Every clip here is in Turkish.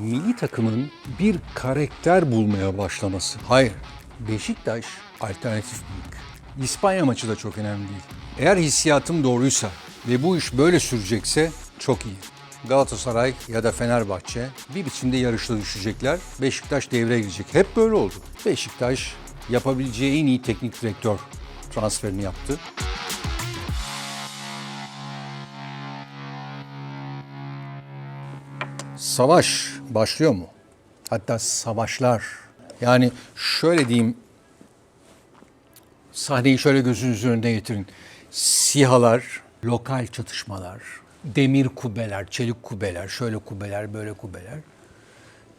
milli takımın bir karakter bulmaya başlaması. Hayır, Beşiktaş alternatif büyük. İspanya maçı da çok önemli değil. Eğer hissiyatım doğruysa ve bu iş böyle sürecekse çok iyi. Galatasaray ya da Fenerbahçe bir biçimde yarışta düşecekler. Beşiktaş devreye girecek. Hep böyle oldu. Beşiktaş yapabileceği en iyi teknik direktör transferini yaptı. Savaş başlıyor mu? Hatta savaşlar. Yani şöyle diyeyim, sahneyi şöyle gözünüzün önüne getirin. Sihalar, lokal çatışmalar, demir kubbeler, çelik kubbeler, şöyle kubbeler, böyle kubbeler.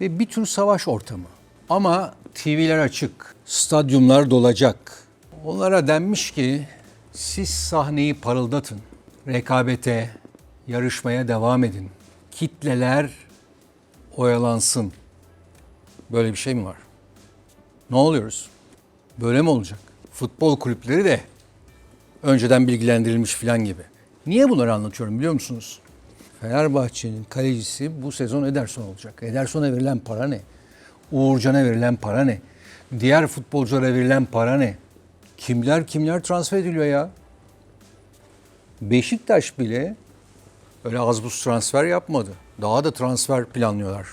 Ve bir tür savaş ortamı. Ama TV'ler açık, stadyumlar dolacak. Onlara denmiş ki siz sahneyi parıldatın. Rekabete, yarışmaya devam edin. Kitleler oyalansın. Böyle bir şey mi var? Ne oluyoruz? Böyle mi olacak? Futbol kulüpleri de önceden bilgilendirilmiş filan gibi. Niye bunları anlatıyorum biliyor musunuz? Fenerbahçe'nin kalecisi bu sezon Ederson olacak. Ederson'a verilen para ne? Uğurcan'a verilen para ne? Diğer futbolculara verilen para ne? Kimler kimler transfer ediliyor ya? Beşiktaş bile öyle az buz transfer yapmadı. Daha da transfer planlıyorlar.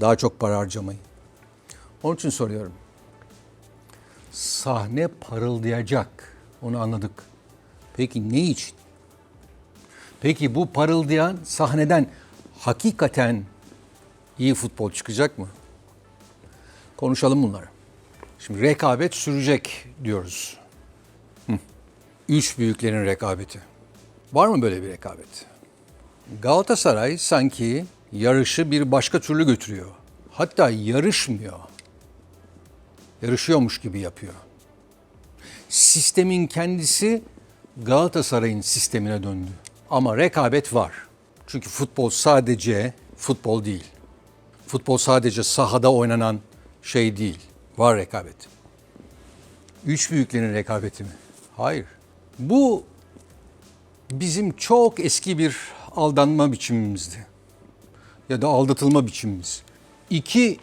Daha çok para harcamayı. Onun için soruyorum. Sahne parıldayacak. Onu anladık. Peki ne için? Peki bu parıldayan sahneden hakikaten iyi futbol çıkacak mı? Konuşalım bunları. Şimdi rekabet sürecek diyoruz. Üç büyüklerin rekabeti. Var mı böyle bir rekabet? Galatasaray sanki yarışı bir başka türlü götürüyor. Hatta yarışmıyor. Yarışıyormuş gibi yapıyor. Sistemin kendisi Galatasaray'ın sistemine döndü. Ama rekabet var. Çünkü futbol sadece futbol değil. Futbol sadece sahada oynanan şey değil. Var rekabet. Üç büyüklerin rekabeti mi? Hayır. Bu bizim çok eski bir aldanma biçimimizdi. Ya da aldatılma biçimimiz. İki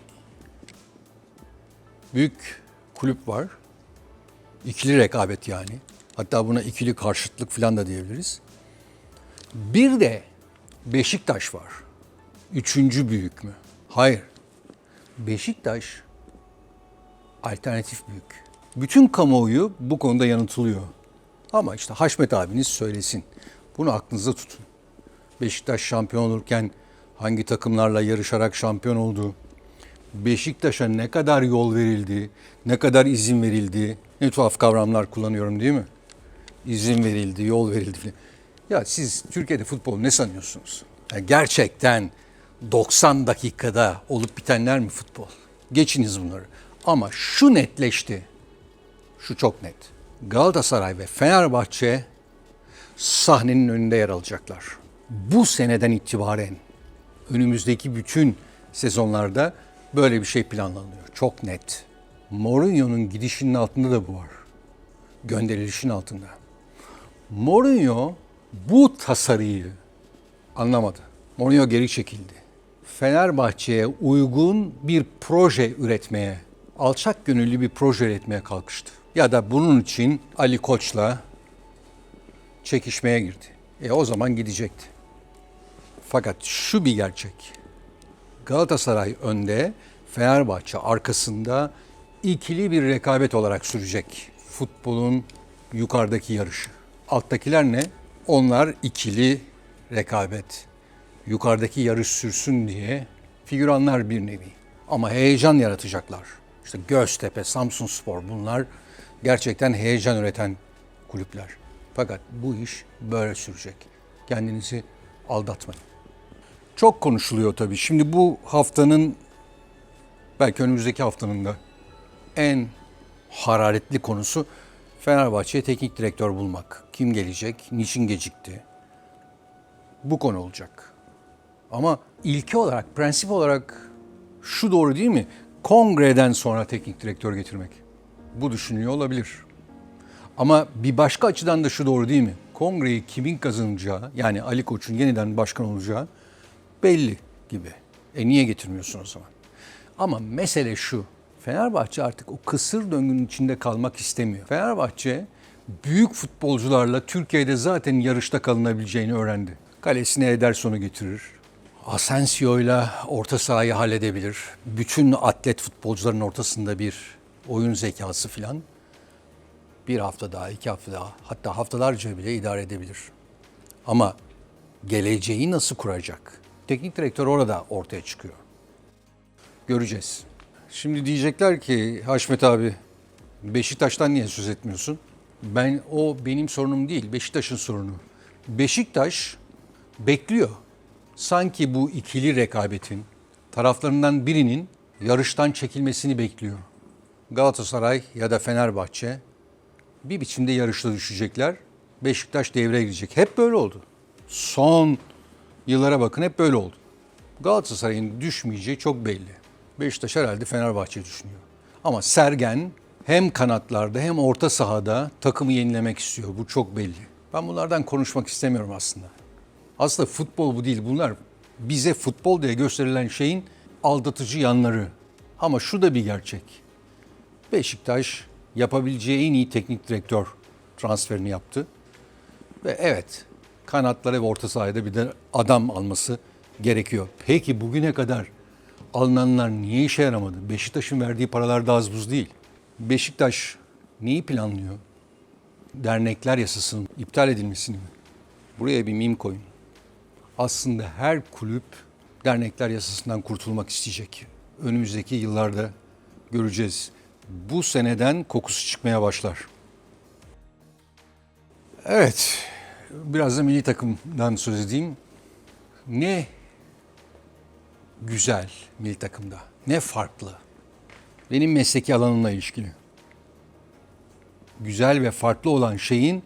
büyük kulüp var. İkili rekabet yani. Hatta buna ikili karşıtlık falan da diyebiliriz. Bir de Beşiktaş var. Üçüncü büyük mü? Hayır. Beşiktaş alternatif büyük. Bütün kamuoyu bu konuda yanıltılıyor. Ama işte Haşmet abiniz söylesin. Bunu aklınızda tutun. Beşiktaş şampiyon olurken hangi takımlarla yarışarak şampiyon oldu? Beşiktaş'a ne kadar yol verildi, ne kadar izin verildi? Ne tuhaf kavramlar kullanıyorum değil mi? İzin verildi, yol verildi. Ya siz Türkiye'de futbol ne sanıyorsunuz? Ya gerçekten 90 dakikada olup bitenler mi futbol? Geçiniz bunları. Ama şu netleşti. Şu çok net. Galatasaray ve Fenerbahçe sahnenin önünde yer alacaklar. Bu seneden itibaren önümüzdeki bütün sezonlarda böyle bir şey planlanıyor. Çok net. Mourinho'nun gidişinin altında da bu var. Gönderilişin altında. Mourinho bu tasarıyı anlamadı. Mourinho geri çekildi. Fenerbahçe'ye uygun bir proje üretmeye, alçak gönüllü bir proje üretmeye kalkıştı. Ya da bunun için Ali Koç'la çekişmeye girdi. E o zaman gidecekti. Fakat şu bir gerçek. Galatasaray önde, Fenerbahçe arkasında ikili bir rekabet olarak sürecek futbolun yukarıdaki yarışı. Alttakiler ne? Onlar ikili rekabet. Yukarıdaki yarış sürsün diye figüranlar bir nevi. Ama heyecan yaratacaklar. İşte Göztepe, Samsun Spor bunlar gerçekten heyecan üreten kulüpler. Fakat bu iş böyle sürecek. Kendinizi aldatmayın. Çok konuşuluyor tabii. Şimdi bu haftanın belki önümüzdeki haftanın da en hararetli konusu Fenerbahçe'ye teknik direktör bulmak. Kim gelecek? Niçin gecikti? Bu konu olacak. Ama ilke olarak, prensip olarak şu doğru değil mi? Kongreden sonra teknik direktör getirmek. Bu düşünülüyor olabilir. Ama bir başka açıdan da şu doğru değil mi? Kongreyi kimin kazanacağı, yani Ali Koç'un yeniden başkan olacağı belli gibi. E niye getirmiyorsun o zaman? Ama mesele şu. Fenerbahçe artık o kısır döngünün içinde kalmak istemiyor. Fenerbahçe büyük futbolcularla Türkiye'de zaten yarışta kalınabileceğini öğrendi. Kalesine Ederson'u getirir. Asensio'yla orta sahayı halledebilir. Bütün atlet futbolcuların ortasında bir oyun zekası filan. Bir hafta daha, iki hafta daha, hatta haftalarca bile idare edebilir. Ama geleceği nasıl kuracak? Teknik direktör orada ortaya çıkıyor. Göreceğiz. Şimdi diyecekler ki Haşmet abi Beşiktaş'tan niye söz etmiyorsun? Ben o benim sorunum değil, Beşiktaş'ın sorunu. Beşiktaş bekliyor. Sanki bu ikili rekabetin taraflarından birinin yarıştan çekilmesini bekliyor. Galatasaray ya da Fenerbahçe bir biçimde yarışta düşecekler. Beşiktaş devreye girecek. Hep böyle oldu. Son yıllara bakın hep böyle oldu. Galatasaray'ın düşmeyeceği çok belli. Beşiktaş herhalde Fenerbahçe düşünüyor. Ama Sergen hem kanatlarda hem orta sahada takımı yenilemek istiyor. Bu çok belli. Ben bunlardan konuşmak istemiyorum aslında. Aslında futbol bu değil. Bunlar bize futbol diye gösterilen şeyin aldatıcı yanları. Ama şu da bir gerçek. Beşiktaş yapabileceği en iyi teknik direktör transferini yaptı. Ve evet kanatlara ve orta sahada bir de adam alması gerekiyor. Peki bugüne kadar alınanlar niye işe yaramadı? Beşiktaş'ın verdiği paralar da az buz değil. Beşiktaş neyi planlıyor? Dernekler yasasının iptal edilmesini mi? Buraya bir mim koyun. Aslında her kulüp dernekler yasasından kurtulmak isteyecek. Önümüzdeki yıllarda göreceğiz. Bu seneden kokusu çıkmaya başlar. Evet, biraz da milli takımdan söz edeyim. Ne güzel milli takımda, ne farklı. Benim mesleki alanımla ilişkili. Güzel ve farklı olan şeyin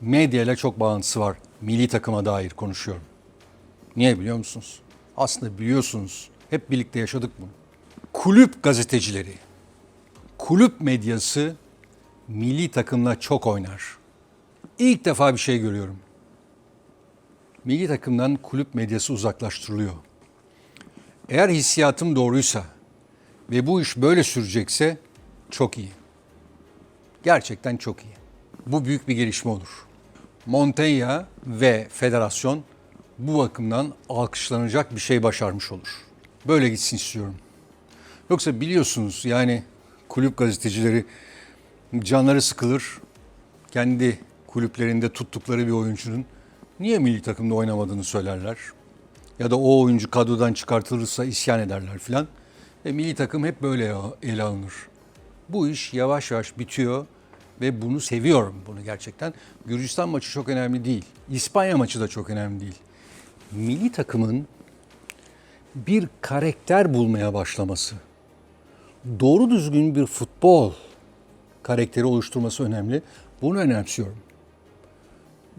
medyayla çok bağlantısı var. Milli takıma dair konuşuyorum. Niye biliyor musunuz? Aslında biliyorsunuz. Hep birlikte yaşadık bunu. Kulüp gazetecileri, kulüp medyası milli takımla çok oynar. İlk defa bir şey görüyorum. Milli takımdan kulüp medyası uzaklaştırılıyor. Eğer hissiyatım doğruysa ve bu iş böyle sürecekse çok iyi. Gerçekten çok iyi. Bu büyük bir gelişme olur. Montella ve federasyon bu bakımdan alkışlanacak bir şey başarmış olur. Böyle gitsin istiyorum. Yoksa biliyorsunuz yani kulüp gazetecileri canları sıkılır. Kendi kulüplerinde tuttukları bir oyuncunun niye milli takımda oynamadığını söylerler. Ya da o oyuncu kadrodan çıkartılırsa isyan ederler filan. Ve milli takım hep böyle ele alınır. Bu iş yavaş yavaş bitiyor ve bunu seviyorum bunu gerçekten. Gürcistan maçı çok önemli değil. İspanya maçı da çok önemli değil. Milli takımın bir karakter bulmaya başlaması, doğru düzgün bir futbol karakteri oluşturması önemli. Bunu önemsiyorum.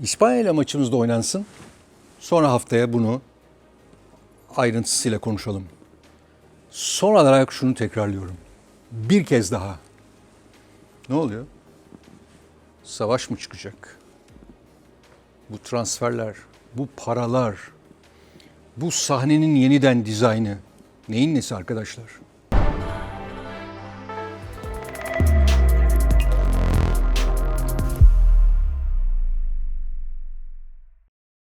İspanya ile maçımız da oynansın. Sonra haftaya bunu ayrıntısıyla konuşalım. Son olarak şunu tekrarlıyorum. Bir kez daha. Ne oluyor? Savaş mı çıkacak? Bu transferler, bu paralar, bu sahnenin yeniden dizaynı neyin nesi arkadaşlar?